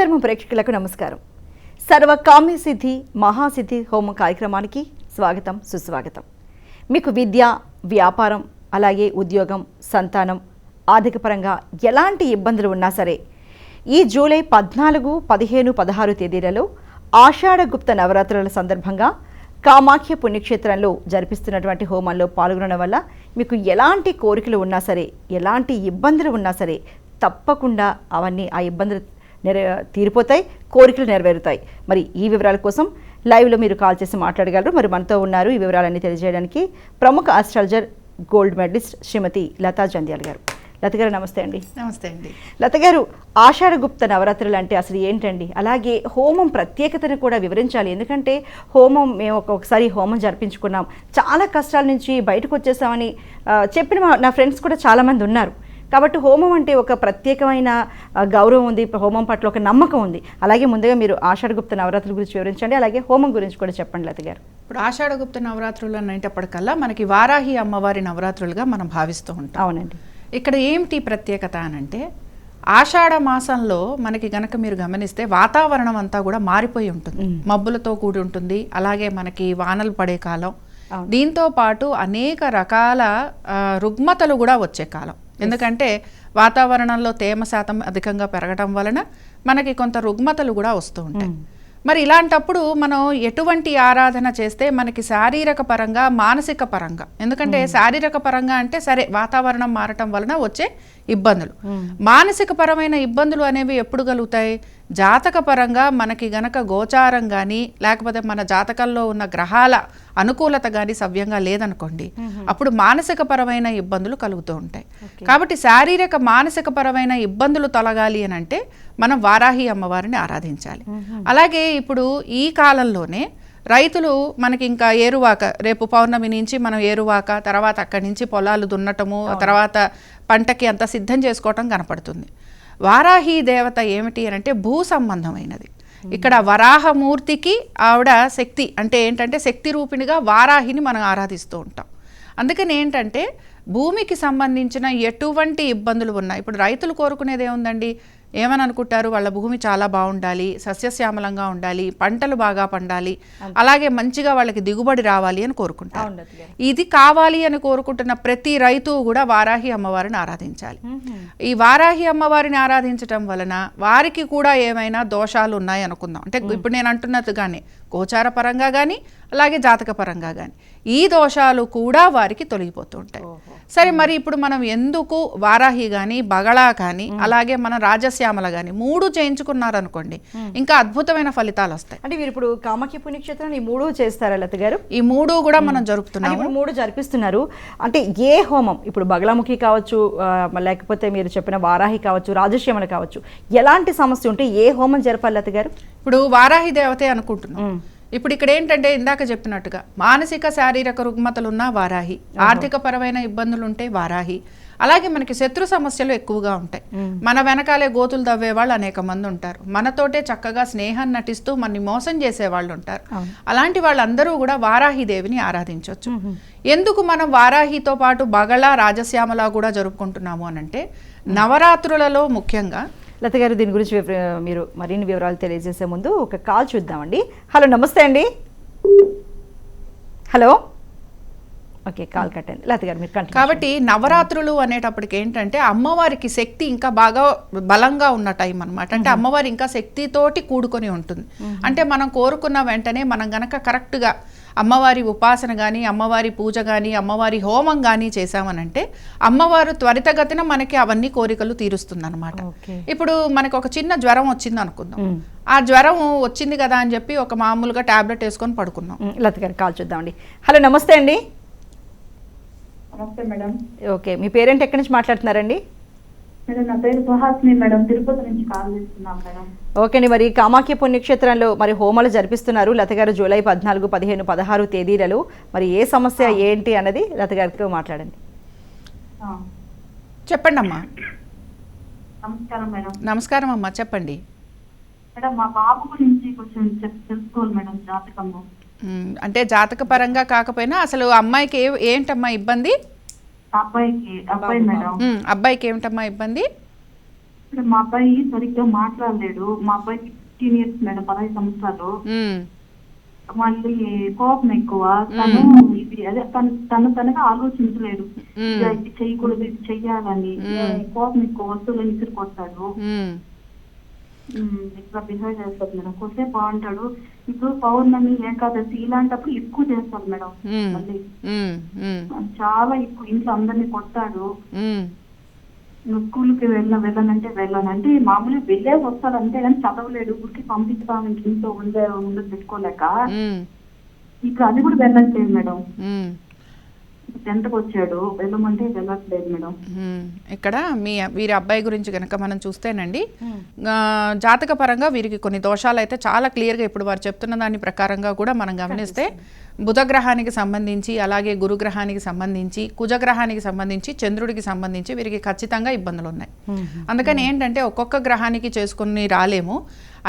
యుగధర్మం ప్రేక్షకులకు నమస్కారం. సర్వ కామ్య సిద్ధి మహాసిద్ధి హోమం కార్యక్రమానికి స్వాగతం సుస్వాగతం. మీకు విద్య వ్యాపారం అలాగే ఉద్యోగం సంతానం ఆర్థిక పరంగా ఎలాంటి ఇబ్బందులు ఉన్నా సరే ఈ జూలై పద్నాలుగు పదిహేను పదహారు తేదీలలో ఆషాఢగుప్త నవరాత్రుల సందర్భంగా కామాఖ్య పుణ్యక్షేత్రంలో జరిపిస్తున్నటువంటి హోమంలో పాల్గొనడం వల్ల మీకు ఎలాంటి కోరికలు ఉన్నా సరే ఎలాంటి ఇబ్బందులు ఉన్నా సరే తప్పకుండా అవన్నీ ఆ ఇబ్బందులు నెర తీరిపోతాయి కోరికలు నెరవేరుతాయి. మరి ఈ వివరాల కోసం లైవ్లో మీరు కాల్ చేసి మాట్లాడగలరు. మరి మనతో ఉన్నారు ఈ వివరాలన్నీ తెలియజేయడానికి ప్రముఖ astrologer gold medalist Shrimati Latha Jandhyala గారు. లత గారు నమస్తే అండి. నమస్తే అండి. లత గారు ఆషాఢ గుప్త నవరాత్రులు అంటే అసలు ఏంటండి? అలాగే హోమం ప్రత్యేకతను కూడా వివరించాలి. ఎందుకంటే హోమం మేము ఒక- ఒకసారి హోమం జరిపించుకున్నాం. చాలా కష్టాల నుంచి బయటకు వచ్చేసామని చెప్పిన నా ఫ్రెండ్స్ కూడా చాలామంది ఉన్నారు. కాబట్టి హోమం అంటే ఒక ప్రత్యేకమైన గౌరవం ఉంది. హోమం పట్ల ఒక నమ్మకం ఉంది. అలాగే ముందుగా మీరు ఆషాఢ గుప్త నవరాత్రుల గురించి వివరించండి. అలాగే హోమం గురించి కూడా చెప్పండి లత గారు. ఇప్పుడు ఆషాఢగుప్త నవరాత్రులు అనేటప్పటికల్లా మనకి వారాహి అమ్మవారి నవరాత్రులుగా మనం భావిస్తూ ఉంటాం. అవునండి. ఇక్కడ ఏమిటి ప్రత్యేకత అనంటే ఆషాఢ మాసంలో మనకి గనక మీరు గమనిస్తే వాతావరణం అంతా కూడా మారిపోయి ఉంటుంది. మబ్బులతో కూడి ఉంటుంది. అలాగే మనకి వానలు పడే కాలం. దీంతో పాటు అనేక రకాల రుగ్మతలు కూడా వచ్చే కాలం. ఎందుకంటే వాతావరణంలో తేమ శాతం అధికంగా పెరగడం వలన మనకి కొంత రుగ్మతలు కూడా వస్తూ ఉంటాయి. మరి ఇలాంటప్పుడు మనం ఎటువంటి ఆరాధన చేస్తే మనకి శారీరక పరంగా మానసిక పరంగా ఎందుకంటే శారీరక పరంగా అంటే సరే వాతావరణం మారటం వలన వచ్చే ఇబ్బందులు. మానసిక పరమైన ఇబ్బందులు అనేవి ఎప్పుడు కలుగుతాయి? జాతక పరంగా మనకి గనక గోచారం కానీ లేకపోతే మన జాతకంలో ఉన్న గ్రహాల అనుకూలత కానీ సవ్యంగా లేదనుకోండి అప్పుడు మానసిక పరమైన ఇబ్బందులు కలుగుతూ ఉంటాయి. కాబట్టి శారీరక మానసిక పరమైన ఇబ్బందులు తొలగాలి అని అంటే మనం వారాహి అమ్మవారిని ఆరాధించాలి. అలాగే ఇప్పుడు ఈ కాలంలోనే రైతులు మనకి ఇంకా ఏరువాక రేపు పౌర్ణమి నుంచి మనం ఏరువాక తర్వాత అక్కడి నుంచి పొలాలు దున్నటము తర్వాత పంటకి అంత సిద్ధం చేసుకోవటం కనపడుతుంది. వారాహి దేవత ఏమిటి అని అంటే భూ సంబంధమైనది. ఇక్కడ వరాహమూర్తికి ఆవిడ శక్తి అంటే ఏంటంటే శక్తి రూపిణిగా వారాహిని మనం ఆరాధిస్తూ ఉంటాం. అందుకని ఏంటంటే భూమికి సంబంధించిన ఎటువంటి ఇబ్బందులు ఉన్నాయి ఇప్పుడు రైతులు కోరుకునేది ఏముందండి? ఏమని అనుకుంటారు? వాళ్ళ భూమి చాలా బాగుండాలి సస్యశ్యామలంగా ఉండాలి పంటలు బాగా పండాలి అలాగే మంచిగా వాళ్ళకి దిగుబడి రావాలి అని కోరుకుంటారు. ఇది కావాలి అని కోరుకుంటున్న ప్రతి రైతు కూడా వారాహి అమ్మవారిని ఆరాధించాలి. ఈ వారాహి అమ్మవారిని ఆరాధించటం వలన వారికి కూడా ఏమైనా దోషాలు ఉన్నాయి అనుకుందాం అంటే ఇప్పుడు నేను అంటున్నట్టుగానే గోచార పరంగా కానీ అలాగే జాతక పరంగా కానీ ఈ దోషాలు కూడా వారికి తొలగిపోతూ ఉంటాయి. సరే మరి ఇప్పుడు మనం ఎందుకు వారాహి కానీ బగళా కానీ అలాగే మన రాజశ్యామల కానీ మూడు చేయించుకున్నారనుకోండి ఇంకా అద్భుతమైన ఫలితాలు వస్తాయి. అంటే మీరు ఇప్పుడు కామాఖ్య పుణ్యక్షేత్రం ఈ మూడు చేస్తారా లత గారు? ఈ మూడు కూడా మనం జరుపుతున్నాము. ఇప్పుడు మూడు జరిపిస్తున్నారు. అంటే ఏ హోమం? ఇప్పుడు బగలాముఖి కావచ్చు లేకపోతే మీరు చెప్పిన వారాహి కావచ్చు రాజశ్యామల కావచ్చు ఎలాంటి సమస్య ఉంటే ఏ హోమం జరపాలి లత గారు? ఇప్పుడు వారాహి దేవతే అనుకుంటున్నాం. ఇప్పుడు ఇక్కడ ఏంటంటే ఇందాక చెప్పినట్టుగా మానసిక శారీరక రుగ్మతలున్న వారాహి. ఆర్థిక పరమైన ఇబ్బందులు ఉంటే వారాహి. అలాగే మనకి శత్రు సమస్యలు ఎక్కువగా ఉంటాయి. మన వెనకాలే గోతులు తవ్వే వాళ్ళు అనేక మంది ఉంటారు. మనతోటే చక్కగా స్నేహం నటిస్తూ మనని మోసం చేసే వాళ్ళు ఉంటారు. అలాంటి వాళ్ళందరూ కూడా వారాహి దేవిని ఆరాధించవచ్చు ఎందుకు మనం వారాహితో పాటు బగళ రాజశ్యామల కూడా జరుపుకుంటున్నాము అనంటే నవరాత్రులలో ముఖ్యంగా లత గారు దీని గురించి మీరు మరిన్ని వివరాలు తెలియజేసే ముందు ఒక కాల్ చూద్దామండి. హలో నమస్తే అండి. హలో. ఓకే కాల్ కట్ అయింది లత గారు మీరు కాబట్టి నవరాత్రులు అనేటప్పటికి ఏంటంటే అమ్మవారికి శక్తి ఇంకా బాగా బలంగా ఉన్న టైం అన్నమాట. అంటే అమ్మవారి ఇంకా శక్తితోటి కూడుకొని ఉంటుంది. అంటే మనం కోరుకున్న వెంటనే మనం గనక కరెక్ట్గా అమ్మవారి ఉపాసన కానీ అమ్మవారి పూజ కానీ అమ్మవారి హోమం కానీ చేసామనంటే అమ్మవారు త్వరితగతిన మనకి అవన్నీ కోరికలు తీరుస్తుందన్నమాట. ఇప్పుడు మనకు ఒక చిన్న జ్వరం వచ్చింది అనుకుందాం. ఆ జ్వరం వచ్చింది కదా అని చెప్పి ఒక మామూలుగా టాబ్లెట్ వేసుకొని పడుకున్నాం. లత గారు కాల్ చూద్దామండి. హలో నమస్తే అండి. నమస్తే మేడం. ఓకే మీ పేరెంట్ ఎక్కడి నుంచి మాట్లాడుతున్నారండి? మేడం నా పేరు సుహాస్ని మేడం తిరుపతి నుంచి కాల్ చేస్తున్నాం మేడం. ఓకే అండి మరి కామాఖ్య పుణ్యక్షేత్రంలో మరి హోమాలు జరిపిస్తున్నారు లత గారు జూలై పద్నాలుగు పదిహేను పదహారు తేదీలలో. మరి ఏ సమస్య ఏంటి అన్నది లత గారితో మాట్లాడండి. ఆ, చెప్పండి అమ్మా నమస్కారం మేడం. నమస్కారం అమ్మా చెప్పండి. మేడం మా బాబు గురించి కొంచెం తెలుసుకోవాలి మేడం జాతకము. అంటే జాతక పరంగా కాకపోయినా అసలు అమ్మాయికి ఏ ఏంటమ్మా ఇబ్బంది? అబ్బాయికి అబ్బాయి మేడం. అబ్బాయికి ఏమిటమ్మా ఇబ్బంది? ఇప్పుడు మా అబ్బాయి సరిగ్గా మాట్లాడలేడు. మా అబ్బాయికి ఫిఫ్టీన్ ఇయర్స్ మేడం పదహైదు సంవత్సరాలు. మళ్ళీ కోపం ఎక్కువ. తను ఇది అదే తను తను తనగా ఆలోచించలేడు. ఇది ఇది చెయ్యకూడదు ఇది చెయ్యాలని. కోపం ఎక్కువ వస్తువులను ఇసురుకొస్తాడు బిహేవ్ చేస్తాడు మేడం. కొద్దిసేపు బాగుంటాడు. ఇప్పుడు పౌర్ణమి ఏకాదశి ఇలాంటప్పుడు ఎక్కువ చేస్తాడు మేడం. మళ్ళీ చాలా ఎక్కువ ఇంట్లో అందరినీ నువ్వు స్కూల్కి వెళ్ళ వెళ్ళనంటే వెళ్ళను అంటే మామూలుగా వెళ్ళేసి వస్తాడు అంతే కానీ చదవలేడు. ఊరికి పంపిస్తాం ఇంక ఇంట్లో ఉండే ఉండదు పెట్టుకోలేక. ఇప్పుడు అది కూడా వెళ్ళట్లేదు మేడం. టెన్త్కి వచ్చాడు. వెళ్ళమంటే వెళ్ళట్లేదు మేడం. ఇక్కడ మీ వీరి అబ్బాయి గురించి కనుక మనం చూస్తేనండి జాతక పరంగా వీరికి కొన్ని దోషాలు అయితే చాలా క్లియర్గా ఇప్పుడు వారు చెప్తున్న దాని ప్రకారంగా కూడా మనం గమనిస్తే బుధగ్రహానికి సంబంధించి అలాగే గురుగ్రహానికి సంబంధించి కుజగ్రహానికి సంబంధించి చంద్రుడికి సంబంధించి వీరికి ఖచ్చితంగా ఇబ్బందులు ఉన్నాయి అందుకని ఏంటంటే ఒక్కొక్క గ్రహానికి చేసుకుని రాలేము.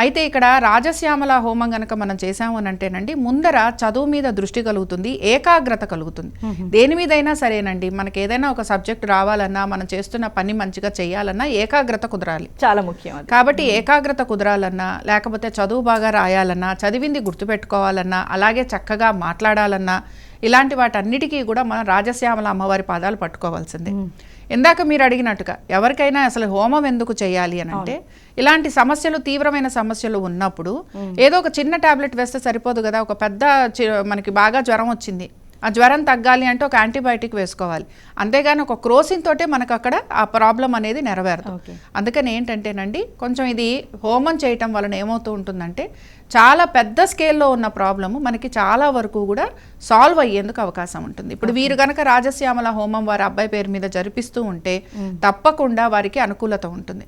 అయితే ఇక్కడ రాజశ్యామల హోమం గనక మనం చేసాము అని అంటేనండి ముందర చదువు మీద దృష్టి కలుగుతుంది ఏకాగ్రత కలుగుతుంది. దేని మీదైనా సరేనండి మనకి ఏదైనా ఒక సబ్జెక్ట్ రావాలన్నా మనం చేస్తున్న పని మంచిగా చేయాలన్నా ఏకాగ్రత కుదరాలి. చాలా ముఖ్యం కాబట్టి ఏకాగ్రత కుదరాలన్నా లేకపోతే చదువు బాగా రాయాలన్నా చదివింది గుర్తుపెట్టుకోవాలన్నా అలాగే చక్కగా మాట్లాడాలన్నా ఇలాంటి వాటన్నిటికీ కూడా మనం రాజశ్యామల అమ్మవారి పాదాలు పట్టుకోవాల్సిందే. ఇందాక మీరు అడిగినట్టుగా ఎవరికైనా అసలు హోమం ఎందుకు చేయాలి అని అంటే ఇలాంటి సమస్యలు తీవ్రమైన సమస్యలు ఉన్నప్పుడు ఏదో ఒక చిన్న టాబ్లెట్ వేస్తే సరిపోదు కదా ఒక పెద్ద మనకి బాగా జ్వరం వచ్చింది. ఆ జ్వరం తగ్గాలి అంటే ఒక యాంటీబయాటిక్ వేసుకోవాలి. అంతేగాని ఒక క్రోసిన్ తోటే మనకు అక్కడ ఆ ప్రాబ్లం అనేది నెరవేరదు. ఓకే. అందుకని ఏంటంటేనండి కొంచెం ఇది హోమం చేయటం వలన ఏమవుతూ ఉంటుందంటే చాలా పెద్ద స్కేల్లో ఉన్న ప్రాబ్లము మనకి చాలా వరకు కూడా సాల్వ్ అయ్యేందుకు అవకాశం ఉంటుంది. ఇప్పుడు వీరు కనుక రాజశ్యామల హోమం వారి అబ్బాయి పేరు మీద జరిపిస్తూ ఉంటే తప్పకుండా వారికి అనుకూలత ఉంటుంది.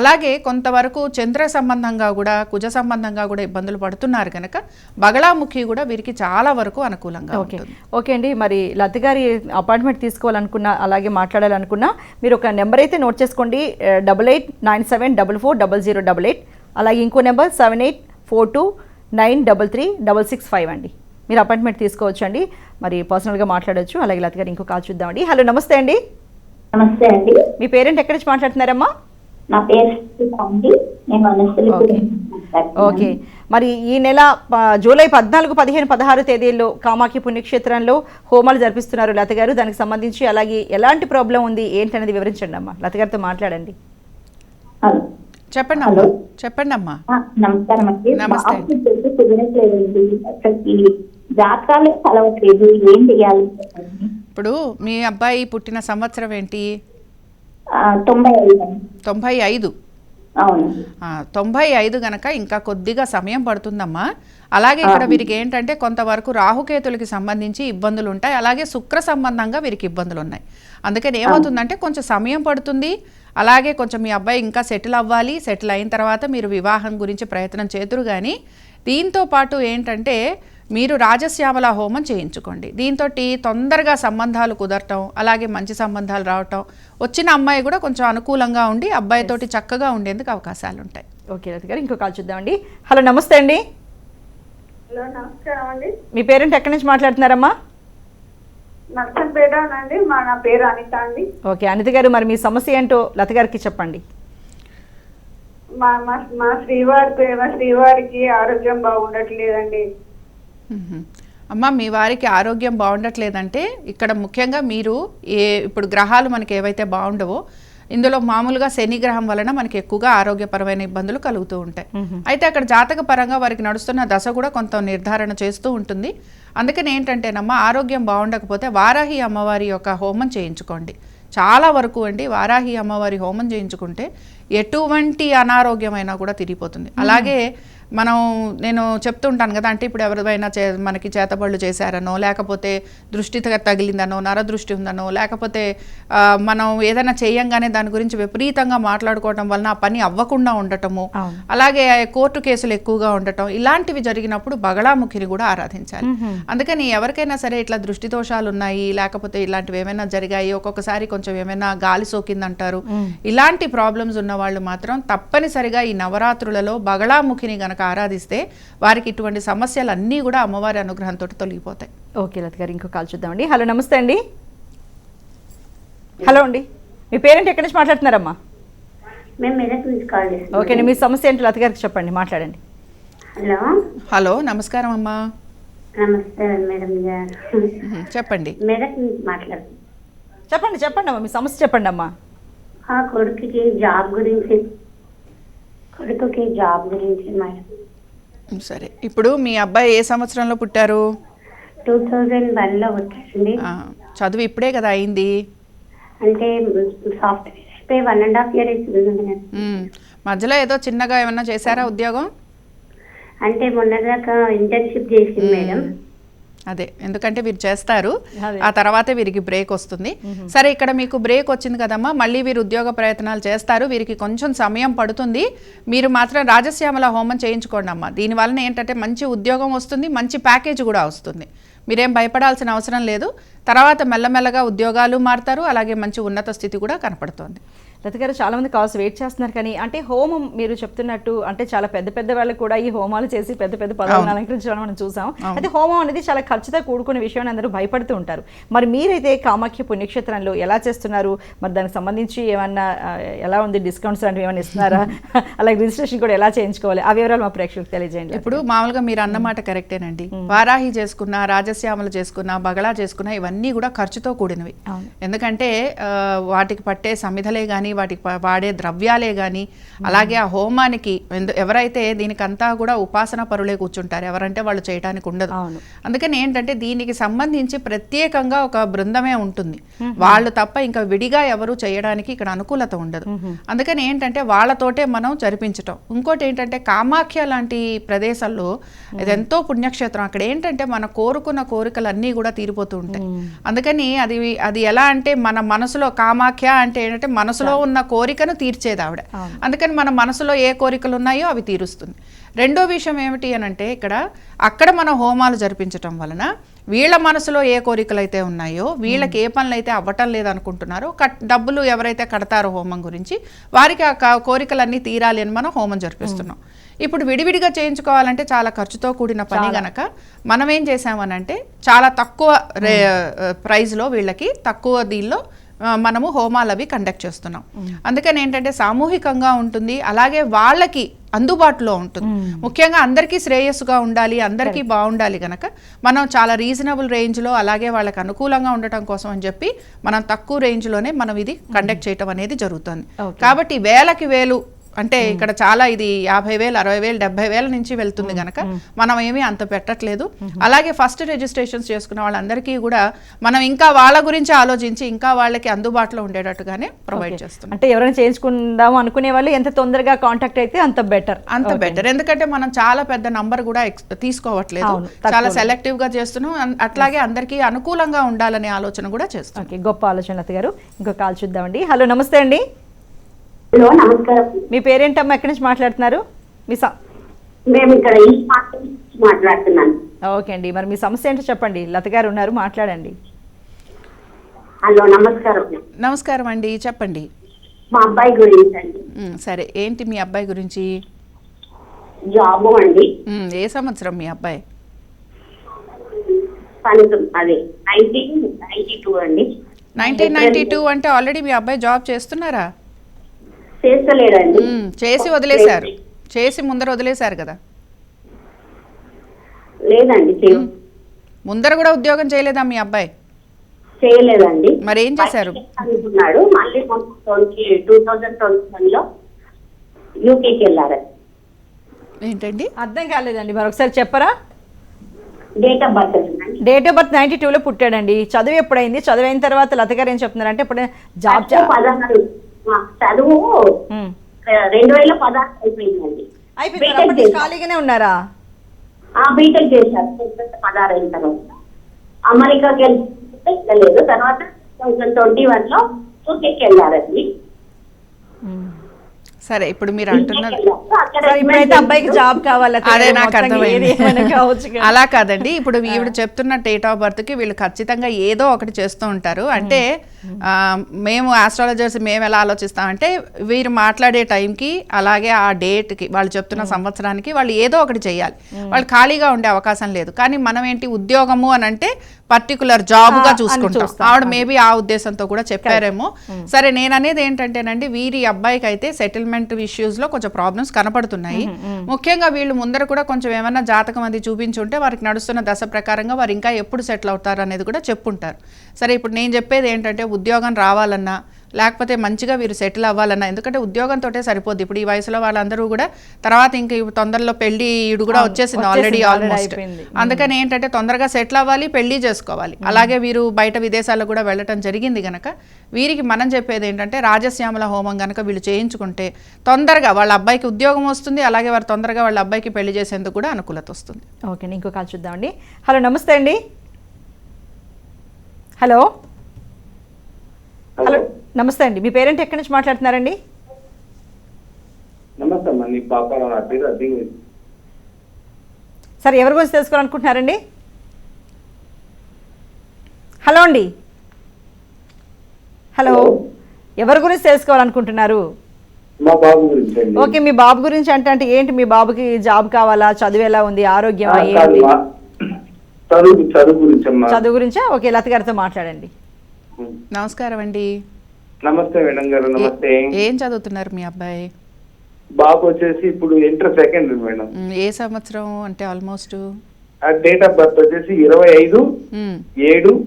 అలాగే కొంతవరకు చంద్ర సంబంధంగా కూడా కుజ సంబంధంగా కూడా ఇబ్బందులు పడుతున్నారు కనుక బగళాముఖి కూడా వీరికి చాలా వరకు అనుకూలంగా ఉంటుంది. ఓకే అండి. మరి లత గారి అపాయింట్మెంట్ తీసుకోవాలనుకున్నా అలాగే మాట్లాడాలనుకున్నా మీరు ఒక నెంబర్ అయితే నోట్ చేసుకోండి. Double eight nine seven double four double zero double eight. అలాగే ఇంకో number seven eight four two nine double three double six five అండి. మీరు అపాయింట్మెంట్ తీసుకోవచ్చు అండి మరి పర్సనల్గా మాట్లాడొచ్చు. అలాగే లత గారు ఇంకో కాల్ చూద్దామండి. హలో నమస్తే అండి. నమస్తే అండి. మీ పేరెంట్ ఎక్కడి నుంచి మాట్లాడుతున్నారమ్మా? నా ఓకే. మరి ఈ నెల జూలై పద్నాలుగు పదిహేను పదహారు తేదీల్లో కామాఖ్య పుణ్యక్షేత్రంలో హోమాలు జరిపిస్తున్నారు లత గారు. దానికి సంబంధించి అలాగే ఎలాంటి ప్రాబ్లం ఉంది ఏంటనేది వివరించండి అమ్మా. లత గారితో మాట్లాడండి. హలో. చెప్పండి. అమ్మా చెప్పండి అమ్మా నమస్కారం అండి. కుదరట్లేదండి. అసలుకి జాతకాలే కలవట్లేదు. ఏం చేయాలి. ఇప్పుడు మీ అబ్బాయి పుట్టిన సంవత్సరం ఏంటి? తొంభై ఐదు తొంభై ఐదు. తొంభై ఐదు గనక ఇంకా కొద్దిగా సమయం పడుతుందమ్మా. అలాగే ఇక్కడ వీరికి ఏంటంటే కొంతవరకు రాహుకేతులకి సంబంధించి ఇబ్బందులు ఉంటాయి అలాగే శుక్ర సంబంధంగా వీరికి ఇబ్బందులు ఉన్నాయి అందుకని ఏమవుతుందంటే కొంచెం సమయం పడుతుంది. అలాగే కొంచెం మీ అబ్బాయి ఇంకా సెటిల్ అవ్వాలి సెటిల్ అయిన తర్వాత మీరు వివాహం గురించి ప్రయత్నం చేతురు కానీ దీంతో పాటు ఏంటంటే మీరు రాజశ్యామల హోమం చేయించుకోండి. దీంతో తొందరగా సంబంధాలు కుదరటం అలాగే మంచి సంబంధాలు రావటం వచ్చిన అమ్మాయి కూడా కొంచెం అనుకూలంగా ఉండి అబ్బాయితోటి చక్కగా ఉండేందుకు అవకాశాలు ఉంటాయి ఓకే లత గారు ఇంకో కాల్ చూద్దామండి. హలో నమస్తే అండి. హలో నమస్కారం అండి. మీ పేరెంట్ ఎక్కడి నుంచి మాట్లాడుతున్నారమ్మా? నర్సంపేట అండి మా నా పేరు అనిత అండి. ఓకే అనిత గారు మరి మీ సమస్య ఏంటో లత గారికి చెప్పండి. మా మా మా శ్రీవారి పే- మా శ్రీవారికి ఆరోగ్యం బాగుండట్లేదండి. మ్మ్. అమ్మ మీ వారికి ఆరోగ్యం బాగుండట్లేదంటే ఇక్కడ ముఖ్యంగా మీరు ఏ ఇప్పుడు గ్రహాలు మనకి ఏవైతే బాగుండవో ఇందులో మామూలుగా శని గ్రహం వలన మనకి ఎక్కువగా ఆరోగ్యపరమైన ఇబ్బందులు కలుగుతూ ఉంటాయి. అయితే అక్కడ జాతక పరంగా వారికి నడుస్తున్న దశ కూడా కొంత నిర్ధారణ చేస్తూ ఉంటుంది. అందుకని ఏంటంటేనమ్మా ఆరోగ్యం బాగుండకపోతే వారాహి అమ్మవారి యొక్క హోమం చేయించుకోండి. చాలా వరకు అండి వారాహి అమ్మవారి హోమం చేయించుకుంటే ఎటువంటి అనారోగ్యమైనా కూడా తిరిగిపోతుంది. అలాగే మనం నేను చెప్తుంటాను కదా అంటే ఇప్పుడు ఎవరివైనా చే మనకి చేతబళ్ళు చేశారనో లేకపోతే దృష్టి తగిలిందనో నరదృష్టి ఉందనో లేకపోతే మనం ఏదైనా చేయంగానే దాని గురించి విపరీతంగా మాట్లాడుకోవటం వలన ఆ పని అవ్వకుండా ఉండటము. అలాగే కోర్టు కేసులు ఎక్కువగా ఉండటం ఇలాంటివి జరిగినప్పుడు బగళాముఖిని కూడా ఆరాధించాలి. అందుకని ఎవరికైనా సరే ఇట్లా దృష్టి దోషాలు ఉన్నాయి లేకపోతే ఇలాంటివి ఏమైనా జరిగాయి ఒక్కొక్కసారి కొంచెం ఏమైనా గాలి సోకిందంటారు ఇలాంటి ప్రాబ్లమ్స్ ఉన్న వాళ్ళు మాత్రం తప్పనిసరిగా ఈ నవరాత్రులలో బగళాముఖిని గనక ఆరాధిస్తే వారికి ఇటువంటి సమస్యలు అన్నీ కూడా అమ్మవారి అనుగ్రహంతో తొలగిపోతాయి. ఓకే లత గారు ఇంకో కాల్ చూద్దామండి హలో నమస్తే అండి. హలో అండి. మీ పేరెంట్ ఎక్కడి నుంచి మాట్లాడుతున్నారమ్మా? ఓకే అండి మీ సమస్య ఏంటో? లత గారికి చెప్పండి మాట్లాడండి. హలో. హలో నమస్కారం అమ్మా. నమస్తే మేడం గారు. ఉమ్, చెప్పండి. మెదక్ నుంచి మాట్లాడుతున్నాం. చెప్పండి చెప్పండి అమ్మా మీ సమస్య చెప్పండి అమ్మా ఆ కొడుకుకి జాబ్ గురించి కొడుకుకి జాబ్ గురించి మేడం సరే. ఇప్పుడు మీ అబ్బాయి ఏ సంవత్సరంలో పుట్టారు? టూ థౌజండ్ వన్లో వచ్చేసింది ఆ, చదువు ఇప్పుడే కదా అయింది? అంటే software one and half year అవుతుంది మేడం ఉమ్, మధ్యలో ఏదో చిన్నగా ఏమన్నా చేశారా ఉద్యోగం? అంటే మొన్నదాకా ఇంటర్న్షిప్ చేసింది మేడం. అదే ఎందుకంటే వీరు చేస్తారు. ఆ తర్వాతే వీరికి బ్రేక్ వస్తుంది. సరే ఇక్కడ మీకు బ్రేక్ వచ్చింది కదమ్మా మళ్ళీ వీరు ఉద్యోగ ప్రయత్నాలు చేస్తారు వీరికి కొంచెం సమయం పడుతుంది. మీరు మాత్రం రాజశ్యామల హోమం చేయించుకోండి అమ్మా. దీనివలన ఏంటంటే మంచి ఉద్యోగం వస్తుంది మంచి ప్యాకేజ్ కూడా వస్తుంది. మీరేం భయపడాల్సిన అవసరం లేదు. తర్వాత మెల్లమెల్లగా ఉద్యోగాలు మారుతారు అలాగే మంచి ఉన్నత స్థితి కూడా కనపడుతోంది. లత గారు చాలా మంది కాల్స్ వెయిట్ చేస్తున్నారు కానీ అంటే హోమం మీరు చెప్తున్నట్టు అంటే చాలా పెద్ద పెద్ద వాళ్ళు కూడా ఈ హోమాలు చేసి పెద్ద పెద్ద పదవులను. అలంకరించడం మనం చూసాం. అయితే హోమం అనేది చాలా ఖర్చుతో కూడుకున్న విషయం అందరూ భయపడుతూ ఉంటారు. మరి మీరైతే కామాఖ్య పుణ్యక్షేత్రంలో ఎలా చేస్తున్నారు? మరి దానికి సంబంధించి ఏమన్నా ఎలా ఉంది? డిస్కౌంట్స్ లాంటివి ఏమైనా ఇస్తున్నారా? అలాగే రిజిస్ట్రేషన్ కూడా ఎలా చేయించుకోవాలి? ఆ వివరాలు మా ప్రేక్షకులకు తెలియజేయండి. ఇప్పుడు మామూలుగా మీరు అన్నమాట కరెక్టేనండి. వారాహి చేసుకున్న రాజశ్యామలు చేసుకున్న బగళా చేసుకున్న ఇవన్నీ కూడా ఖర్చుతో కూడినవి. ఎందుకంటే వాటికి పట్టే సమిధలే కానీ వాటికి ప- వాడే ద్రవ్యాలే కానీ అలాగే ఆ హోమానికి ఎవరైతే దీనికంతా కూడా ఉపాసన పరులే కూర్చుంటారు ఎవరంటే వాళ్ళు చేయడానికి ఉండదు. అందుకని ఏంటంటే దీనికి సంబంధించి ప్రత్యేకంగా ఒక బృందమే ఉంటుంది. వాళ్ళు తప్ప ఇంకా విడిగా ఎవరు చేయడానికి ఇక్కడ అనుకూలత ఉండదు. అందుకని ఏంటంటే వాళ్ళతోటే మనం జరిపించటం ఇంకోటి ఏంటంటే కామాఖ్య లాంటి ప్రదేశాల్లో ఇది ఎంతో పుణ్యక్షేత్రం. అక్కడ ఏంటంటే మన కోరుకున్న కోరికలన్నీ కూడా తీరిపోతూ ఉంటాయి. అందుకని అది అది ఎలా అంటే మన మనసులో కామాఖ్య అంటే ఏంటంటే మనసులో ఉన్న కోరికను తీర్చేది ఆవిడ. అందుకని మన మనసులో ఏ కోరికలు ఉన్నాయో అవి తీరుస్తుంది. రెండో విషయం ఏమిటి అని అంటే ఇక్కడ అక్కడ మనం హోమాలు జరిపించటం వలన వీళ్ళ మనసులో ఏ కోరికలు అయితే ఉన్నాయో వీళ్ళకి ఏ పనులు అయితే అవ్వటం లేదనుకుంటున్నారో కట్ డబ్బులు ఎవరైతే కడతారో హోమం గురించి వారికి ఆ క- కోరికలన్నీ తీరాలి అని మనం హోమం జరిపిస్తున్నాం. ఇప్పుడు విడివిడిగా చేయించుకోవాలంటే చాలా ఖర్చుతో కూడిన పని గనక మనం ఏం చేసామనంటే చాలా తక్కువ రే ప్రైస్లో వీళ్ళకి తక్కువ దీనిలో మనము హోమాలు అవి కండక్ట్ చేస్తున్నాం. అందుకని ఏంటంటే సామూహికంగా ఉంటుంది అలాగే వాళ్ళకి అందుబాటులో ఉంటుంది. ముఖ్యంగా అందరికీ శ్రేయస్సుగా ఉండాలి అందరికీ బాగుండాలి గనక మనం చాలా రీజనబుల్ రేంజ్లో అలాగే వాళ్ళకి అనుకూలంగా ఉండటం కోసం అని చెప్పి మనం తక్కువ రేంజ్లోనే మనం ఇది కండక్ట్ చేయటం అనేది జరుగుతుంది. కాబట్టి వేలకి వేలు అంటే ఇక్కడ చాలా ఇది యాభై వేలు అరవై వేలు డెబ్బై వేల నుంచి వెళ్తుంది గనక. మనం ఏమీ అంత పెట్టట్లేదు. అలాగే ఫస్ట్ రిజిస్ట్రేషన్స్ చేసుకున్న వాళ్ళందరికీ కూడా మనం ఇంకా వాళ్ళ గురించి ఆలోచించి ఇంకా వాళ్ళకి అందుబాటులో ఉండేటట్టుగానే ప్రొవైడ్ చేస్తున్నాం. అంటే ఎవరైనా చేయించుకుందాం అనుకునే వాళ్ళు ఎంత తొందరగా కాంటాక్ట్ అయితే అంత బెటర్. అంత బెటర్. ఎందుకంటే మనం చాలా పెద్ద నంబర్ కూడా తీసుకోవట్లేదు. చాలా సెలెక్టివ్గా చేస్తున్నాం. అట్లాగే అందరికీ అనుకూలంగా ఉండాలనే ఆలోచన కూడా ఓకే గొప్ప ఆలోచన గారు ఇంకో కాల్ చూద్దామండి. హలో నమస్తే అండి. హలో నమస్కారం. మీ పేరేంటమ్మా? ఎక్కడి నుంచి మాట్లాడుతున్నారు? మీ మేము ఇక్కడ మాట్లాడుతున్నాను. ఓకే అండి. మరి మీ సమస్య ఏంటో చెప్పండి. లత గారు ఉన్నారు మాట్లాడండి. హలో నమస్కారం. నమస్కారం అండి. చెప్పండి. మా అబ్బాయి గురించి అండి సరే. ఏంటి మీ అబ్బాయి గురించి? జాబు అండి. ఏ సంవత్సరం మీ అబ్బాయి? అదే నైన్టీన్ నైన్టీ టూ అండి. నైన్టీన్ నైన్టీ టూ అంటే ఆల్రెడీ మీ అబ్బాయి జాబ్ చేస్తున్నారా? చేస్తలేడండి చేసి వదిలేశారు. చేసి ముందర వదిలేశారు కదా? లేదండి ముందర కూడా ఉద్యోగం చేయలేదా మీ అబ్బాయి? చేయలేదండి. మరి ఏం చేశారు? అనుకున్నాడు మళ్ళీ ట్వంటీ టూ థౌజండ్ ట్వంటీ వన్లో యూకేకి వెళ్ళారండి ఏంటండి? అర్థం కాలేదండి. మరి ఒకసారి చెప్పరా? డేట్ ఆఫ్ బర్త్ అండి. డేట్ ఆఫ్ బర్త్ నైన్టీ టూలో పుట్టాడండి. చదువు ఎప్పుడైంది? చదువు అయిన తర్వాత లత గారు ఏం చెప్తున్నారంటే ఇప్పుడు జాబ్ చదువు రెండు వేల పదహారు అయిపోయిందండి. అయిపోయింది. ఖాళీగానే ఉన్నారా? బీటెక్ చేశారు. పదహారు అయిన తర్వాత. అమెరికాకి వెళ్ళలేదు తర్వాత థౌసండ్ ట్వంటీ వన్లో యూకేకి వెళ్ళారండి సరే ఇప్పుడు మీరు అంటున్నది అక్కడ సరే ఇప్పుడైతే అబ్బాయికి జాబ్ కావాలి? అదే. నాకు అర్థమైంది. అలా కాదండి. ఇప్పుడు ఈవిడ చెప్తున్న డేట్ ఆఫ్ బర్త్కి వీళ్ళు ఖచ్చితంగా ఏదో ఒకటి చేస్తూ ఉంటారు. అంటే ఆ, మేము ఆస్ట్రాలజర్స్ మేము ఎలా ఆలోచిస్తామంటే వీరు మాట్లాడే టైంకి అలాగే ఆ డేట్కి వాళ్ళు చెప్తున్న సంవత్సరానికి వాళ్ళు ఏదో ఒకటి చేయాలి. వాళ్ళు ఖాళీగా ఉండే అవకాశం లేదు. కానీ మనం ఏంటి ఉద్యోగము అని అంటే పర్టికులర్ జాబ్గా చూసుకుంటాం. ఆవిడ మేబీ ఆ ఉద్దేశంతో కూడా చెప్పారేమో. సరే నేను అనేది ఏంటంటేనండి వీరి అబ్బాయికి అయితే సెటిల్మెంట్ డెవలప్మెంట్ ఇష్యూస్లో కొంచెం ప్రాబ్లమ్స్ కనపడుతున్నాయి. ముఖ్యంగా వీళ్ళు ముందర కూడా కొంచెం ఏమన్నా జాతకం అది చూపించుంటే వారికి నడుస్తున్న దశ ప్రకారంగా వారు ఇంకా ఎప్పుడు సెటిల్ అవుతారు అనేది కూడా చెప్పుంటారు. సరే ఇప్పుడు నేను చెప్పేది ఏంటంటే ఉద్యోగం రావాలన్నా లేకపోతే మంచిగా వీరు సెటిల్ అవ్వాలన్నా ఎందుకంటే ఉద్యోగంతో సరిపోద్ది. ఇప్పుడు ఈ వయసులో వాళ్ళందరూ కూడా తర్వాత ఇంక తొందరలో పెళ్ళి ఈడు కూడా వచ్చేసింది ఆల్రెడీ ఆల్మోస్ట్. అందుకని ఏంటంటే తొందరగా సెటిల్ అవ్వాలి పెళ్ళి చేసుకోవాలి. అలాగే వీరు బయట విదేశాలకు కూడా వెళ్ళటం జరిగింది గనక వీరికి మనం చెప్పేది ఏంటంటే రాజశ్యామల హోమం గనక వీళ్ళు చేయించుకుంటే తొందరగా వాళ్ళ అబ్బాయికి ఉద్యోగం వస్తుంది అలాగే వారు తొందరగా వాళ్ళ అబ్బాయికి పెళ్ళి చేసేందుకు కూడా అనుకూలత వస్తుంది. ఓకే ఇంకో కాల్ చూద్దామండి. హలో నమస్తే అండి. హలో. హలో నమస్తే అండి. మీ పేరెంట్ ఎక్కడి నుంచి మాట్లాడుతున్నారండి? నమస్తే అమ్మా నీ పాప నా పేరు అది సార్ ఎవరి గురించి తెలుసుకోవాలనుకుంటున్నారండి? హలో అండి. హలో. ఎవరి గురించి తెలుసుకోవాలనుకుంటున్నారు? మా బాబు గురించి అండి. ఓకే మీ బాబు గురించి అంటే అంటే ఏంటి? మీ బాబుకి జాబ్ కావాలా? చదువు ఎలా ఉంది? ఆరోగ్యమా ఆ, కాదు, ఏంటి? మా- చదువు గురించి చదువు గురించా? ఓకే లత గారితో మాట్లాడండి. నమస్కారం. అండి. నమస్తే మేడం గారు నమస్తే. ఏ- చదువుతున్నారు మీ అబ్బాయి? బాబు వచ్చేసి ఇప్పుడు ఇంటర్ సెకండ్ మేడం. ఏ సంవత్సరం అంటే ఆల్మోస్ట్? డేట్ ఆఫ్ బర్త్ వచ్చేసి ఇరవై ఐదు ఏడు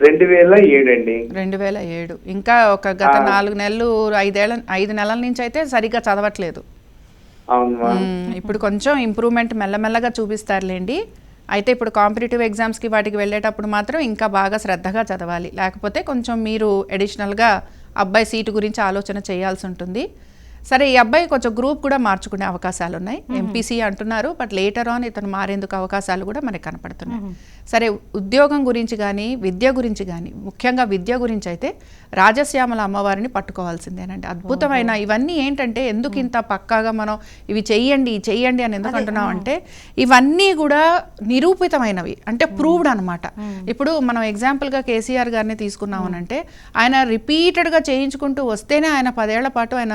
రెండు వేల ఏడు అండి. రెండు వేల ఏడు. ఇంకా ఒక గత. నాలుగు నెలలు ఐదేళ్ళ ఐదు నెలల నుంచి అయితే సరిగ్గా చదవట్లేదు. ఇప్పుడు కొంచెం ఇంప్రూవ్మెంట్ మెల్లమెల్లగా చూపిస్తారులేండి. అయితే ఇప్పుడు కాంపిటేటివ్ ఎగ్జామ్స్కి వాటికి వెళ్ళేటప్పుడు మాత్రం ఇంకా బాగా శ్రద్ధగా చదవాలి. లేకపోతే కొంచెం మీరు అడిషనల్గా అబ్బాయి సీటు గురించి ఆలోచన చేయాల్సి ఉంటుంది. సరే ఈ అబ్బాయి కొంచెం గ్రూప్ కూడా మార్చుకునే అవకాశాలు ఉన్నాయి ఎంపీసీ అంటున్నారు బట్ లేటర్ ఆన్ ఇతను మారేందుకు అవకాశాలు కూడా మనకి కనపడుతున్నాయి. సరే ఉద్యోగం గురించి కానీ విద్య గురించి కానీ ముఖ్యంగా విద్య గురించి అయితే రాజశ్యామల అమ్మవారిని పట్టుకోవాల్సిందేనండి. అద్భుతమైన ఇవన్నీ ఏంటంటే ఎందుకు ఇంత పక్కాగా మనం ఇవి చెయ్యండి చెయ్యండి అని ఎందుకు అంటున్నాం అంటే ఇవన్నీ కూడా నిరూపితమైనవి. అంటే ప్రూవ్డ్ అనమాట ఇప్పుడు మనం ఎగ్జాంపుల్గా కేసీఆర్ గారిని తీసుకున్నాం అని అంటే ఆయన రిపీటెడ్గా చేయించుకుంటూ వస్తేనే ఆయన పదేళ్ళ పాటు ఆయన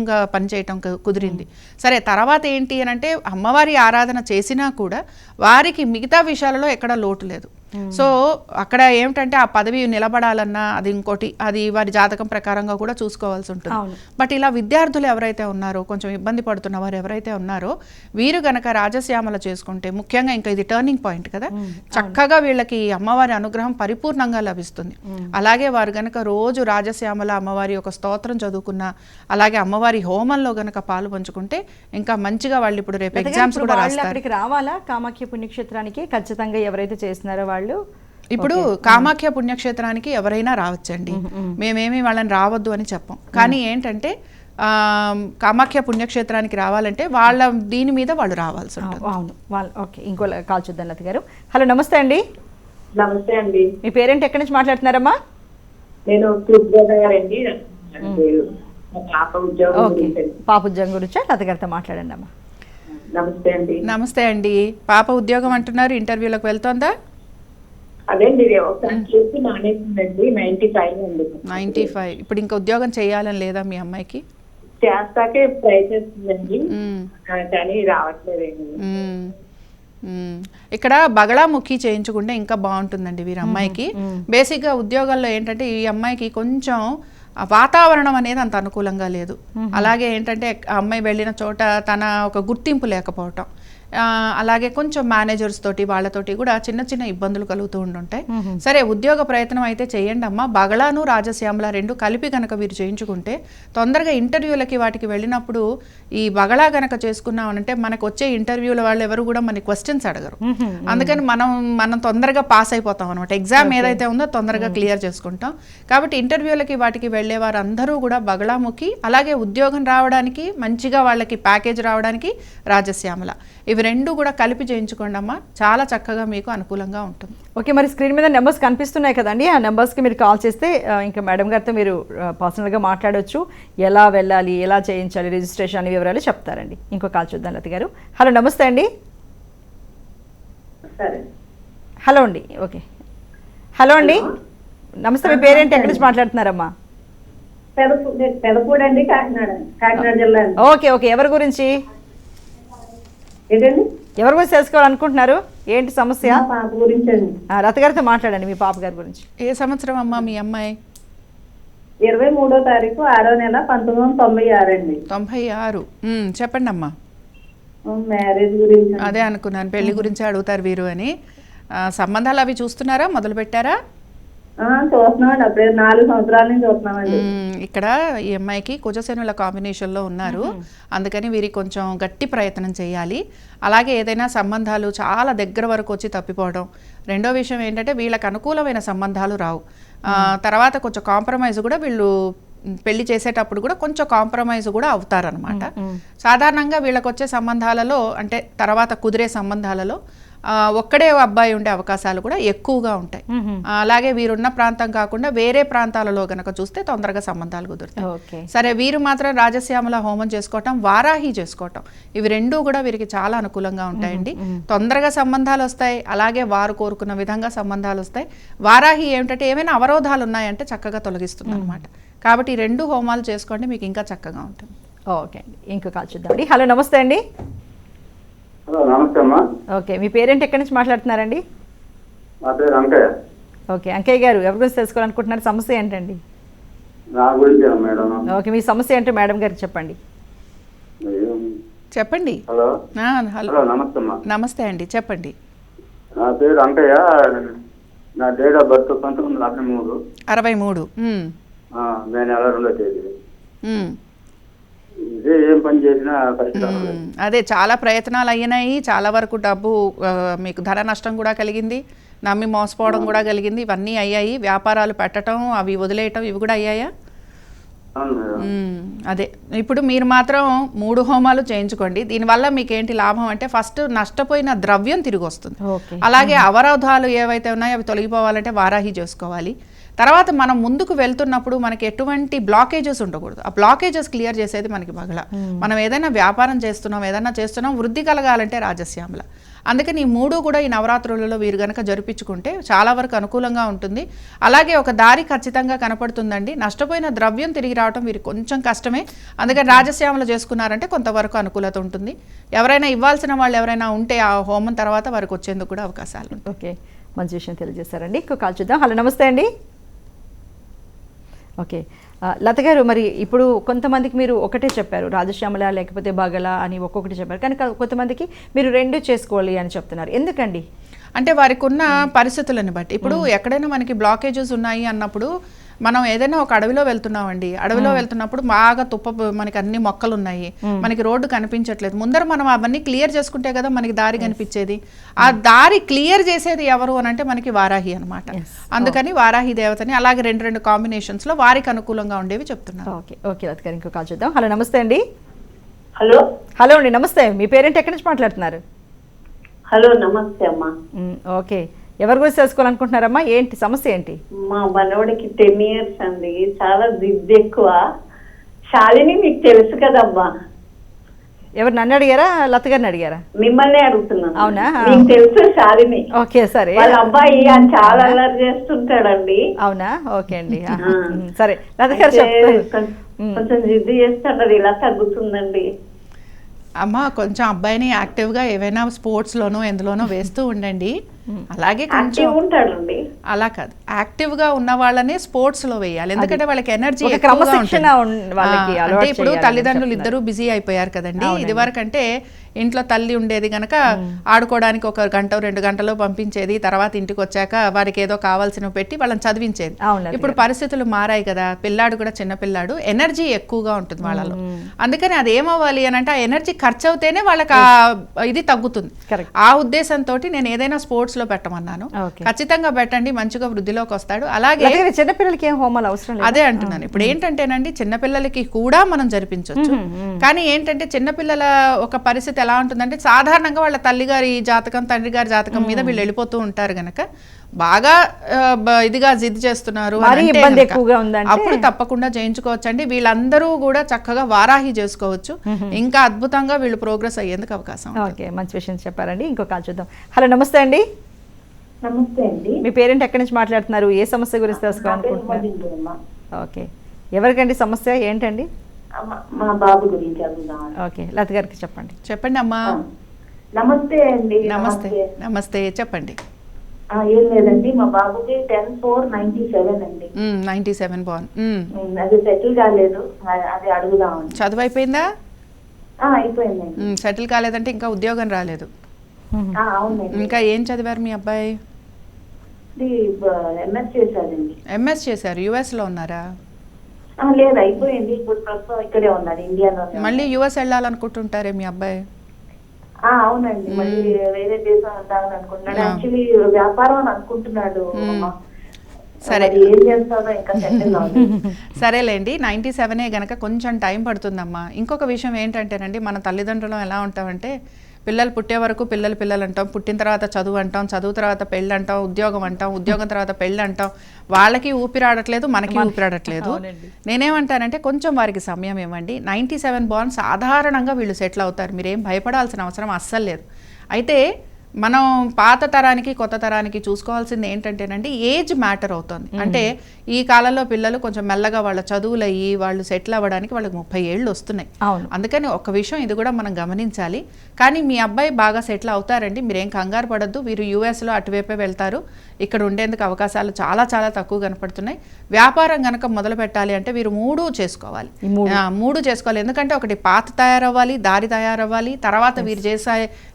సీఎంగా పనిచేయటం కుదిరింది. సరే తర్వాత ఏంటి అని అంటే అమ్మవారి ఆరాధన చేసినా కూడా వారికి మిగతా విషయాలలో ఎక్కడ లోటు లేదు. సో అక్కడ ఏమిటంటే ఆ పదవి నిలబడాలన్నా అది ఇంకోటి అది వారి జాతకం ప్రకారంగా కూడా చూసుకోవాల్సి ఉంటుంది. బట్ ఇలా విద్యార్థులు ఎవరైతే ఉన్నారో కొంచెం ఇబ్బంది పడుతున్న వారు ఎవరైతే ఉన్నారో వీరు గనక రాజశ్యామల చేసుకుంటే ముఖ్యంగా ఇంకా ఇది టర్నింగ్ పాయింట్ కదా. చక్కగా వీళ్ళకి అమ్మవారి అనుగ్రహం పరిపూర్ణంగా లభిస్తుంది. అలాగే వారు గనక రోజు రాజశ్యామల అమ్మవారి యొక్క స్తోత్రం చదువుకున్న అలాగే అమ్మవారి హోమంలో గనక పాలు పంచుకుంటే ఇంకా మంచిగా వాళ్ళు ఇప్పుడు రేపు ఎగ్జామ్స్ కూడా రావాలా? కామాఖ్య పుణ్యక్షేత్రానికి ఖచ్చితంగా ఎవరైతే చేస్తున్నారో వాళ్ళు ఇప్పుడు కామాఖ్య పుణ్యక్షేత్రానికి ఎవరైనా రావచ్చండి. మేమేమి వాళ్ళని రావద్దు అని చెప్పం. కానీ ఏంటంటే ఆ, కామాఖ్య పుణ్యక్షేత్రానికి రావాలంటే వాళ్ళ దీని మీద వాళ్ళు రావాల్సి ఉంటుంది. అవును. వాళ్ళు ఓకే. ఇంకో కాల్ చూద్దాం లత గారు. హలో నమస్తే అండి. నమస్తే అండి. మీ పేరెంట్? ఎక్కడి నుంచి మాట్లాడుతున్నారమ్మా? నేను. పాప ఉద్యోగం గురించా? లత గారితో మాట్లాడండి అమ్మా. నమస్తే అండి. నమస్తే అండి. పాప ఉద్యోగం అంటున్నారు. ఇంటర్వ్యూలకు వెళ్తోందా? అదేండి ఒకసారి చూసి మానేసిందండి నైన్టీ ఫైవ్ అండి నైంటీ ఫైవ్. ఇప్పుడు ఇంకా ఉద్యోగం చేయాలని లేదా మీ అమ్మాయికి? చేస్తాకే ట్రై చేస్తుందండి కానీ రావట్లేదండి. ఇక్కడ బగళాముఖి చేయించుకుంటే ఇంకా బాగుంటుందండి వీరి అమ్మాయికి. బేసిక్గా ఉద్యోగాల్లో ఏంటంటే ఈ అమ్మాయికి కొంచెం వాతావరణం అనేది అంత అనుకూలంగా లేదు. అలాగే ఏంటంటే అమ్మాయి వెళ్ళిన చోట తన ఒక గుర్తింపు లేకపోవటం. అలాగే కొంచెం మేనేజర్స్ తోటి వాళ్ళతోటి కూడా చిన్న చిన్న ఇబ్బందులు కలుగుతూ ఉండుంటాయి. సరే ఉద్యోగ ప్రయత్నం అయితే చేయండి అమ్మా. బగళాను రాజశ్యామల రెండు కలిపి గనక వీరు చేయించుకుంటే తొందరగా ఇంటర్వ్యూలకి వాటికి వెళ్ళినప్పుడు ఈ బగళా గనక చేసుకున్నామనంటే మనకు వచ్చే ఇంటర్వ్యూల వాళ్ళు ఎవరు కూడా మన క్వశ్చన్స్ అడగరు. అందుకని మనం మనం తొందరగా పాస్ అయిపోతాం అనమాట ఎగ్జామ్ ఏదైతే ఉందో తొందరగా క్లియర్ చేసుకుంటాం. కాబట్టి ఇంటర్వ్యూలకి వాటికి వెళ్ళే వారు అందరూ కూడా బగళాముఖి అలాగే ఉద్యోగం రావడానికి మంచిగా వాళ్ళకి ప్యాకేజ్ రావడానికి రాజశ్యామల. ఇవి రెండు కూడా కలిపి చేయించుకోండి అమ్మా. చాలా చక్కగా మీకు అనుకూలంగా ఉంటుంది. ఓకే మరి స్క్రీన్ మీద నెంబర్స్ కనిపిస్తున్నాయి కదండి. ఆ నెంబర్స్కి మీరు కాల్ చేస్తే ఇంకా మేడం గారితో మీరు పర్సనల్గా మాట్లాడొచ్చు. ఎలా వెళ్ళాలి ఎలా చేయించాలి రిజిస్ట్రేషన్ అనే వివరాలు చెప్తారండి. ఇంకో కాల్ చూద్దాం లత గారు. హలో నమస్తే అండి. సరే హలో అండి. ఓకే. హలో అండి. నమస్తే మీ పేరేంటి? ఎక్కడి నుంచి మాట్లాడుతున్నారమ్మా? పెదపూ పెదపూడండి కాకినాడ కాకినాడ జిల్లా ఓకే ఓకే. ఎవరి గురించి? ఎవరి గురించి తెలుసుకోవాలనుకుంటున్నారు ఏంటి సమస్య? పాప గురించి అండి. ఆ, రత గారితో మాట్లాడండి మీ పాప గారి గురించి. ఏ సంవత్సరం అమ్మా మీ అమ్మాయి? ఇరవై మూడో తారీఖు ఆరో నెల పంతొమ్మిది వందల తొంభై ఆరు అండి. తొంభై ఆరు. చెప్పండి అమ్మా. మ్యారేజ్ గురించి. అదే అనుకున్నాను పెళ్ళి గురించి అడుగుతారు వీరు అని. ఆ, సంబంధాలు అవి చూస్తున్నారా? మొదలు పెట్టారా చూస్తున్నామండి. అప్పుడే నాలుగు సంవత్సరాల నుంచి చూస్తున్నామండి. మ్మ్. ఇక్కడ ఈ అమ్మాయికి కుజశనుల కాంబినేషన్లో ఉన్నారు. అందుకని వీరికి కొంచెం గట్టి ప్రయత్నం చేయాలి. అలాగే ఏదైనా సంబంధాలు చాలా దగ్గర వరకు వచ్చి తప్పిపోవడం. రెండో విషయం ఏంటంటే వీళ్ళకి అనుకూలమైన సంబంధాలు రావు. తర్వాత కొంచెం కాంప్రమైజ్ కూడా వీళ్ళు పెళ్ళి చేసేటప్పుడు కూడా కొంచెం కాంప్రమైజ్ కూడా అవుతారనమాట సాధారణంగా వీళ్ళకి వచ్చే సంబంధాలలో అంటే తర్వాత కుదిరే సంబంధాలలో ఒక్కడే అబ్బాయి ఉండే అవకాశాలు కూడా ఎక్కువగా ఉంటాయి. అలాగే వీరున్న ప్రాంతం కాకుండా వేరే ప్రాంతాలలో గనక చూస్తే తొందరగా సంబంధాలు కుదురుతాయి. సరే వీరు మాత్రం రాజశ్యామల హోమం చేసుకోవటం వారాహి చేసుకోవటం ఇవి రెండూ కూడా వీరికి చాలా అనుకూలంగా ఉంటాయండి. తొందరగా సంబంధాలు వస్తాయి అలాగే వారు కోరుకున్న విధంగా సంబంధాలు వస్తాయి. వారాహి ఏమిటంటే ఏమైనా అవరోధాలు ఉన్నాయంటే చక్కగా తొలగిస్తుంది అనమాట కాబట్టి ఈ రెండు హోమాలు చేసుకోండి మీకు ఇంకా చక్కగా ఉంటుంది. ఓకే అండి. ఇంకో కాల్ చూద్దామండి. హలో నమస్తే అండి. హలో నమస్తే అమ్మా. ఓకే మీ పేరెంట్ ఎక్కడి నుంచి మాట్లాడుతున్నారండి? నా పేరు అంకయ్య. ఓకే అంకయ్య గారు ఎవరి గురించి తెలుసుకోవాలనుకుంటున్నారు? సమస్య ఏంటండి? నా గురించి మేడం. ఓకే మీ సమస్య ఏంటో మేడం గారికి చెప్పండి. చెప్పండి. హలో. ఆ, హలో. నమస్తే అమ్మా. నమస్తే అండి చెప్పండి. నా పేరు అంకయ్య. నా డేట్ ఆఫ్ బర్త్ పంతొమ్మిది వందల అరవై మూడు. అరవై మూడు. మే నెల రెండో తేదీ. అదే చాలా ప్రయత్నాలు అయినాయి. చాలా వరకు డబ్బు మీకు ధర నష్టం కూడా కలిగింది. నమ్మి మోసపోవడం కూడా కలిగింది. ఇవన్నీ అయ్యాయి. వ్యాపారాలు పెట్టడం అవి వదిలేయటం ఇవి కూడా అయ్యాయా. అదే. ఇప్పుడు మీరు మాత్రం మూడు హోమాలు చేయించుకోండి. దీనివల్ల మీకు ఏంటి లాభం అంటే ఫస్ట్ నష్టపోయిన ద్రవ్యం తిరిగి వస్తుంది. అలాగే అవరోధాలు ఏవైతే ఉన్నాయో అవి తొలగిపోవాలంటే వారాహి చేసుకోవాలి. తర్వాత మనం ముందుకు వెళ్తున్నప్పుడు మనకి ఎటువంటి బ్లాకేజెస్ ఉండకూడదు. ఆ బ్లాకేజెస్ క్లియర్ చేసేది మనకి మగళ మనం ఏదైనా వ్యాపారం చేస్తున్నాం ఏదైనా చేస్తున్నాం వృద్ధి కలగాలంటే రాజశ్యామల. అందుకని ఈ మూడు కూడా ఈ నవరాత్రులలో వీరు గనక జరిపించుకుంటే చాలా వరకు అనుకూలంగా ఉంటుంది. అలాగే ఒక దారి ఖచ్చితంగా కనపడుతుందండి. నష్టపోయిన ద్రవ్యం తిరిగి రావడం వీరికి కొంచెం కష్టమే. అందుకని రాజశ్యామలు చేసుకున్నారంటే కొంతవరకు అనుకూలత ఉంటుంది. ఎవరైనా ఇవ్వాల్సిన వాళ్ళు ఎవరైనా ఉంటే ఆ హోమం తర్వాత వారికి వచ్చేందుకు కూడా అవకాశాలు ఓకే. మంచి విషయం తెలియజేశారండి. ఇంకో కాల్ చూద్దాం. హలో నమస్తే అండి. ఓకే. లత గారు మరి ఇప్పుడు కొంతమందికి మీరు ఒకటే చెప్పారు రాజశ్యామల లేకపోతే బగల అని ఒక్కొక్కటి చెప్పారు. కానీ కొంతమందికి మీరు రెండు చేసుకోవాలి అని చెప్తున్నారు. ఎందుకండి? అంటే వారికి ఉన్న పరిస్థితులను బట్టి. ఇప్పుడు ఎక్కడైనా మనకి బ్లాకేజెస్ ఉన్నాయి అన్నప్పుడు మనం ఏదైనా ఒక అడవిలో వెళ్తున్నామండి. అడవిలో వెళ్తున్నప్పుడు బాగా తుప్ప మనకి అన్ని మొక్కలు ఉన్నాయి మనకి రోడ్డు కనిపించట్లేదు. ముందర మనం అవన్నీ క్లియర్ చేసుకుంటే కదా మనకి దారి కనిపించేది. ఆ దారి క్లియర్ చేసేది ఎవరు అని అంటే మనకి వారాహి అనమాట అందుకని వారాహి దేవతని అలాగే రెండు రెండు కాంబినేషన్స్లో వారికి అనుకూలంగా ఉండేవి చెప్తున్నారు. ఓకే. ఓకే లత ఇంకో కాల్ చూద్దాం. హలో నమస్తే అండి. హలో. హలో అండి నమస్తే. మీ పేరెంట్? ఎక్కడి నుంచి మాట్లాడుతున్నారు? హలో నమస్తే అమ్మా. ఓకే. ఎవరి గురించి తెలుసుకోవాలనుకుంటున్నారమ్మా ఏంటి సమస్య ఏంటి? మా మనవడికి టెన్ ఇయర్స్ అండి. చాలా జిద్దు ఎక్కువ. శాలిని మీకు తెలుసు కదమ్మా. ఎవరు నన్ను అడిగారా? లత గారిని అడిగారా? మిమ్మల్ని అడుగుతున్నాను. అవునా? మీకు తెలుసు శాలిని. ఓకే సరే. వాళ్ళ అబ్బాయి ఆయన చాలా అల్లరి చేస్తుంటాడండి. అవునా? ఓకే అండి. సరే. లత గారు కొంచెం జిద్దు చేస్తాడు ఇలా తగ్గుతుందండి. అమ్మ కొంచెం అబ్బాయిని యాక్టివ్గా ఏవైనా స్పోర్ట్స్లోనో ఎందులోనో వేస్తూ ఉండండి. అలాగే కొంచెం ఉంటాడండి. అలా కాదు. యాక్టివ్గా ఉన్న వాళ్ళనే స్పోర్ట్స్లో వేయాలి ఎందుకంటే వాళ్ళకి ఎనర్జీ అంటే ఇప్పుడు తల్లిదండ్రులు. ఇద్దరు బిజీ అయిపోయారు కదండి. ఇది వరకంటే ఇంట్లో తల్లి ఉండేది గనక ఆడుకోవడానికి ఒక గంట రెండు గంటలో పంపించేది. తర్వాత ఇంటికి వచ్చాక వారికి ఏదో కావాల్సినవి పెట్టి వాళ్ళని చదివించేది. ఇప్పుడు పరిస్థితులు మారాయి కదా. పిల్లాడు కూడా చిన్న పిల్లాడు. ఎనర్జీ ఎక్కువగా ఉంటుంది వాళ్ళలో. అందుకని అది ఏమవ్వాలి అని అంటే ఆ ఎనర్జీ ఖర్చు అవుతేనే వాళ్ళకి ఇది తగ్గుతుంది. ఆ ఉద్దేశంతో నేను ఏదైనా స్పోర్ట్స్ లో పెట్టమన్నాను. ఖచ్చితంగా పెట్టండి మంచిగా వృద్ధిలోకి వస్తాడు. అలాగే గారు చిన్నపిల్లలకి ఏం హోమాలు అవసరం అదే అంటున్నాను. ఇప్పుడు ఏంటంటేనండి చిన్నపిల్లలకి కూడా మనం జరిపించవచ్చు కానీ ఏంటంటే చిన్నపిల్లల ఒక పరిస్థితి ఎలా ఉంటుందంటే సాధారణంగా వాళ్ళ తల్లిగారి జాతకం తండ్రి గారి జాతకం మీద వీళ్ళు వెళ్ళిపోతూ ఉంటారు గనక బాగా ఇదిగా జిద్ది చేస్తున్నారు? అప్పుడు తప్పకుండా చేయించుకోవచ్చండి. వీళ్ళందరూ కూడా చక్కగా వారాహి చేసుకోవచ్చు. ఇంకా అద్భుతంగా వీళ్ళు ప్రోగ్రెస్ అయ్యేందుకు అవకాశం. ఓకే మంచి విషయం చెప్పారండి. ఇంకో కాల్ చూద్దాం. హలో నమస్తే అండి. నమస్తే అండి. మీ పేరెంట్ ఎక్కడి నుంచి మాట్లాడుతున్నారు? ఏ సమస్య గురించి తెలుసుకోవాలనుకుంటున్నారు. ఓకే. ఎవరికండి సమస్య? ఏంటండి? అమ్మ- మా బాబు గురించి అడుగుదాం. ఓకే. లత గారికి చెప్పండి. చెప్పండి అమ్మా. నమస్తే అండి. నమస్తే. నమస్తే. చెప్పండి. ఆ, ఏం లేదండి. మా బాబుకి టెన్ ఫోర్ నైన్టీ సెవెన్ అండి. నైంటీ సెవెన్ బాన్ అది సెటిల్ కాలేదు. ఆ- అది అడుగుదామని చదువు అయిపోయిందా? మ్మ్, సెటిల్ కాలేదంటే ఇంకా ఉద్యోగం రాలేదు. ఇంకా ఏం చదివారు మీ అబ్బాయి? ఎంఎస్ చేశారండి. ఎంఎస్ చేశారు యుఎస్లో ఉన్నారా? ఆ, లేదు అయిపోయింది. ఇప్పుడు ప్రస్తుతం ఇక్కడే ఉన్నాడు ఇండియాలో మళ్ళీ యుఎస్ వెళ్ళాలనుకుంటుంటారే మీ అబ్బాయి? అవునండి. మళ్ళీ వేరే దేశం వెళ్దామని అనుకుంటున్నాడు. యాక్చువల్లీ వ్యాపారం అని అనుకుంటున్నాడు. సరే. సరేలేండి. నైంటీ సెవెనే గనక కొంచెం టైం పడుతుందమ్మా. ఇంకొక విషయం ఏంటంటేనండి మన తల్లిదండ్రులు ఎలా ఉంటామంటే పిల్లలు పుట్టే వరకు పిల్లలు పిల్లలు అంటాం పుట్టిన తర్వాత చదువు అంటాం చదువు తర్వాత పెళ్ళి అంటాం ఉద్యోగం అంటాం ఉద్యోగం తర్వాత పెళ్ళి అంటాం. వాళ్ళకి ఊపిరాడట్లేదు మనకి ఊపిరాడట్లేదు. నేనేమంటానంటే కొంచెం వారికి సమయం ఇవ్వండి. నైంటీ సెవెన్ బాండ్ సాధారణంగా వీళ్ళు సెటిల్ అవుతారు. మీరేం భయపడాల్సిన అవసరం అస్సలు లేదు. అయితే మనం పాత తరానికి కొత్త తరానికి చూసుకోవాల్సింది ఏంటంటేనండి ఏజ్ మ్యాటర్ అవుతుంది. అంటే ఈ కాలంలో పిల్లలు కొంచెం మెల్లగా వాళ్ళ చదువులు అయ్యి వాళ్ళు సెటిల్ అవ్వడానికి వాళ్ళకి ముప్పై ఏళ్ళు వస్తున్నాయి. అందుకని ఒక విషయం ఇది కూడా మనం గమనించాలి. కానీ మీ అబ్బాయి బాగా సెటిల్ అవుతారండి. మీరేం కంగారు పడద్దు. వీరు యూఎస్లో అటువైపే వెళ్తారు. ఇక్కడ ఉండేందుకు అవకాశాలు చాలా చాలా తక్కువ కనపడుతున్నాయి. వ్యాపారం గనక మొదలు పెట్టాలి అంటే వీరు మూడు చేసుకోవాలి. మూడు. చేసుకోవాలి. ఎందుకంటే ఒకటి పాత తయారవ్వాలి దారి తయారవ్వాలి. తర్వాత వీరు చేసే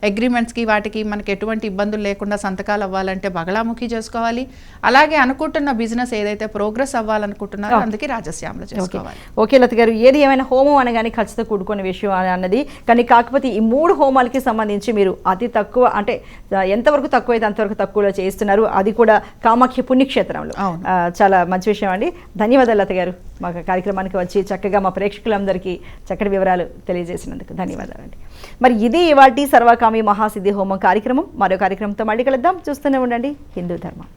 అగ్రిమెంట్స్కి వాటికి మనకి ఎటువంటి ఇబ్బందులు లేకుండా సంతకాలు అవ్వాలంటే బగలాముఖి చేసుకోవాలి. అలాగే అనుకుంటున్న బిజినెస్ ఏదైతే ప్రోగ్రెస్ అవ్వాలనుకుంటున్నారో అందుకే రాజశ్యామలో చేసుకోవాలి. ఓకే లత గారు ఏది ఏమైనా హోమం అనగానే ఖర్చుతో కూడుకున్న విషయం అని అన్నది. కానీ కాకపోతే ఈ మూడు హోమాలకి సంబంధించి మీరు అతి తక్కువ అంటే ఎంతవరకు తక్కువ అయితే అంతవరకు తక్కువలో చేస్తున్నారు అది కూడా కామాఖ్య పుణ్యక్షేత్రంలో. చాలా మంచి విషయం అండి. ధన్యవాదాలు లత గారు. మా కార్యక్రమానికి వచ్చి చక్కగా మా ప్రేక్షకులందరికీ చక్కటి వివరాలు తెలియజేసినందుకు ధన్యవాదాలండి. మరి ఇది ఇవాటి సర్వకామి మహాసిద్ధి హోమం కార్యక్రమం. మరో కార్యక్రమంతో మళ్ళీ కలుద్దాం. చూస్తూనే ఉండండి. హిందూ ధర్మం.